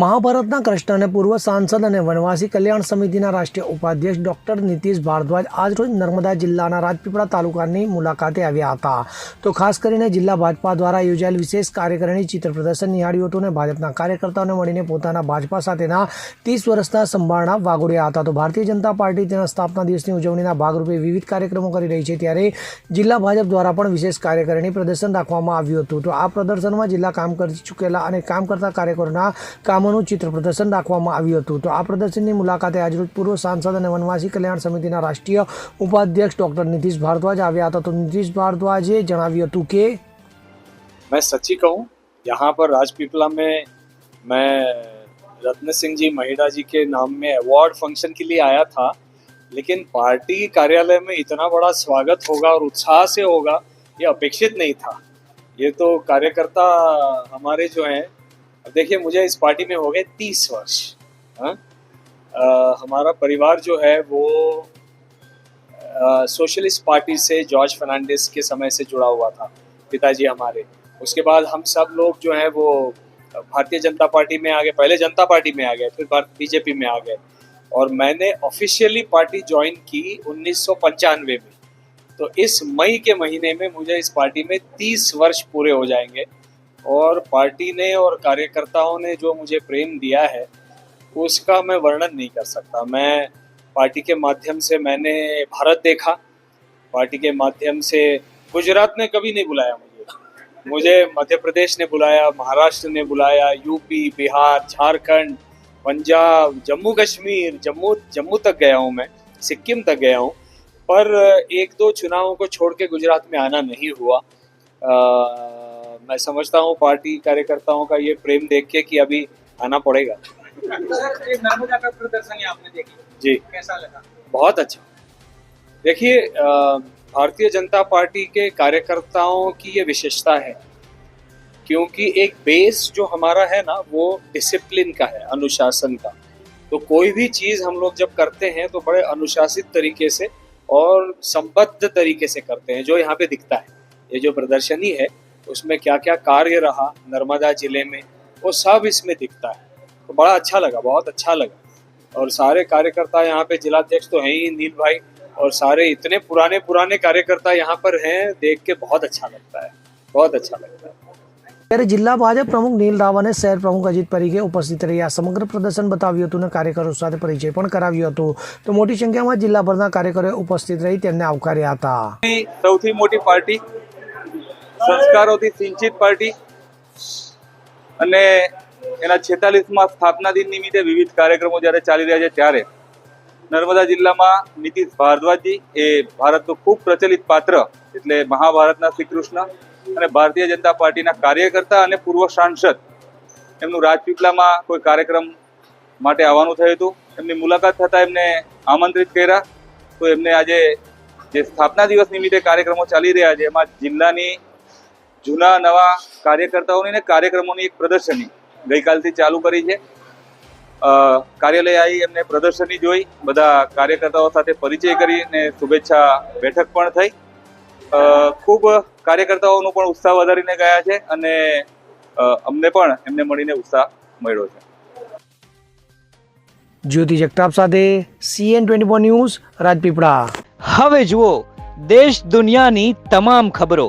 મહાભારતના કૃષ્ણ અને પૂર્વ સાંસદ અને વનવાસી કલ્યાણ સમિતિના રાષ્ટ્રીય ઉપાધ્યક્ષ ડોક્ટર નીતિશ ભારદ્વાજ આજરોજ નર્મદા જિલ્લાના રાજપીપળા તાલુકાની મુલાકાતે આવ્યા હતા તો ખાસ કરીને જિલ્લા ભાજપા દ્વારા યોજાયેલ વિશેષ કાર્યક્રમની ચિત્ર પ્રદર્શન નિહાળ્યું હતું અને ભાજપના કાર્યકર્તાઓને મળીને પોતાના ભાજપા સાથેના ત્રીસ વર્ષના સંભાળના વાગોડ્યા હતા તો ભારતીય જનતા પાર્ટી તેના સ્થાપના દિવસની ઉજવણીના ભાગરૂપે વિવિધ કાર્યક્રમો કરી રહી છે ત્યારે જિલ્લા ભાજપ દ્વારા પણ વિશેષ કાર્યકરણી પ્રદર્શન રાખવામાં આવ્યું હતું તો આ પ્રદર્શનમાં જિલ્લા કામ કરી ચૂકેલા અને કામ કરતા કાર્યકરોના કામો નું ચિત્ર પ્રદર્શન રાખવામાં આવ્યું હતું તો આ પ્રદર્શનની મુલાકાતે આજરોજ પૂર્વ સંસાધન અને વનવાસી કલ્યાણ સમિતિના રાષ્ટ્રીય ઉપાધ્યક્ષ ડોક્ટર નીતિશ ભારદ્વાજ આવ્યા હતા તો નીતિશ ભારદ્વાજે જણાવ્યું હતું કે मैं सच्ची कहूं यहां पर राजपीपला में मैं रत्न सिंह जी महिड़ा जी के नाम में अवार्ड फंक्शन के लिए आया था लेकिन पार्टी कार्यालय में इतना बड़ा स्वागत होगा और उत्साह से होगा यह अपेक्षित नहीं था यह तो कार्यकर्ता हमारे जो हैं अब देखिए मुझे इस पार्टी में हो गए तीस वर्ष आ, हाँ? हमारा परिवार जो है वो सोशलिस्ट पार्टी से जॉर्ज फर्नांडिस के समय से जुड़ा हुआ था पिताजी हमारे उसके बाद हम सब लोग जो है वो भारतीय जनता पार्टी में आ गए पहले जनता पार्टी में आ गए फिर बीजेपी में आ गए और मैंने ऑफिशियली पार्टी ज्वाइन की उन्नीस में तो इस मई के महीने में मुझे इस पार्टी में 30 वर्ष पूरे हो जाएंगे और पार्टी ने और कार्यकर्ताओं ने जो मुझे प्रेम दिया है उसका मैं वर्णन नहीं कर सकता मैं पार्टी के माध्यम से मैंने भारत देखा पार्टी के माध्यम से गुजरात ने कभी नहीं बुलाया मुझे मुझे मध्य प्रदेश ने बुलाया महाराष्ट्र ने बुलाया यूपी बिहार झारखंड पंजाब जम्मू कश्मीर जम्मू जम्मू तक गया हूँ मैं सिक्किम तक गया हूँ पर एक दो चुनावों को छोड़ के गुजरात में आना नहीं हुआ आ, मैं समझता हूँ पार्टी कार्यकर्ताओं का ये प्रेम देख के कि अभी आना पड़ेगा जी कैसा लगा बहुत अच्छा देखिए भारतीय जनता पार्टी के कार्यकर्ताओं की ये विशेषता है क्योंकि एक बेस जो हमारा है ना वो डिसिप्लिन का है अनुशासन का तो कोई भी चीज़ हम लोग जब करते हैं तो बड़े अनुशासित तरीके से और संबद्ध तरीके से करते हैं जो यहाँ पे दिखता है ये जो प्रदर्शनी है उसमें क्या क्या कार्य रहा नर्मदा जिले में वो सब इसमें दिखता है तो बड़ा अच्छा लगा बहुत अच्छा लगा और सारे कार्यकर्ता यहाँ पे जिला अध्यक्ष तो हैं ही नील भाई और सारे इतने पुराने पुराने कार्यकर्ता यहाँ पर हैं देख के बहुत अच्छा लगता है बहुत अच्छा लगता है ત્યારે जिला भाजपा प्रमुख नील रावा ने शहर प्रमुख પરીખે ઉપસ્થિત રહ્યા સમગ્ર પ્રદર્શન બતાવ્યું હતું અને કાર્યકરો સાથે પરિચય પણ કરાવ્યો હતો તો મોટી સંખ્યામાં જિલ્લાભરના કાર્યકરો ઉપસ્થિત રહી તેમને આવકાર્યા હતા સૌથી મોટી સંસ્કારોથી સિંચિત પાર્ટી અને એના છેતાલીસમાં સ્થાપના દિન નિમિત્તે વિવિધ કાર્યક્રમો જ્યારે ચાલી રહ્યા છે ત્યારે નર્મદા જિલ્લામાં નીતિશ ભારદ્વાજી એ ભારતનું ખૂબ પ્રચલિત પાત્ર એટલે મહાભારતના શ્રીકૃષ્ણ અને ભારતીય જનતા પાર્ટીના કાર્યકર્તા અને પૂર્વ સાંસદ એમનું રાજપીપળામાં કોઈ કાર્યક્રમ માટે આવવાનું થયું હતું એમની મુલાકાત થતાં એમને આમંત્રિત કર્યા તો એમને આજે જે સ્થાપના દિવસ નિમિત્તે કાર્યક્રમો ચાલી રહ્યા છે એમાં જિલ્લાની જૂના નવા કાર્યકર્તાઓની ને કાર્યક્રમોની એક પ્રદર્શની ગઈકાલથી ચાલુ કરી છે કાર્યાલય આવી એમને પ્રદર્શની જોઈ બધા કાર્યકર્તાઓ સાથે પરિચય અને શુભેચ્છા બેઠક પણ થઈ ખૂબ કાર્યકર્તાઓનો પણ ઉત્સાહ વધારીને ગયા છે અને અમને પણ એમને મળીને ઉત્સાહ મળ્યો છે જ્યોતિ જગતાપ સાથે CN twenty four news Rajpipla હવે જુઓ દેશ દુનિયાની તમામ ખબરો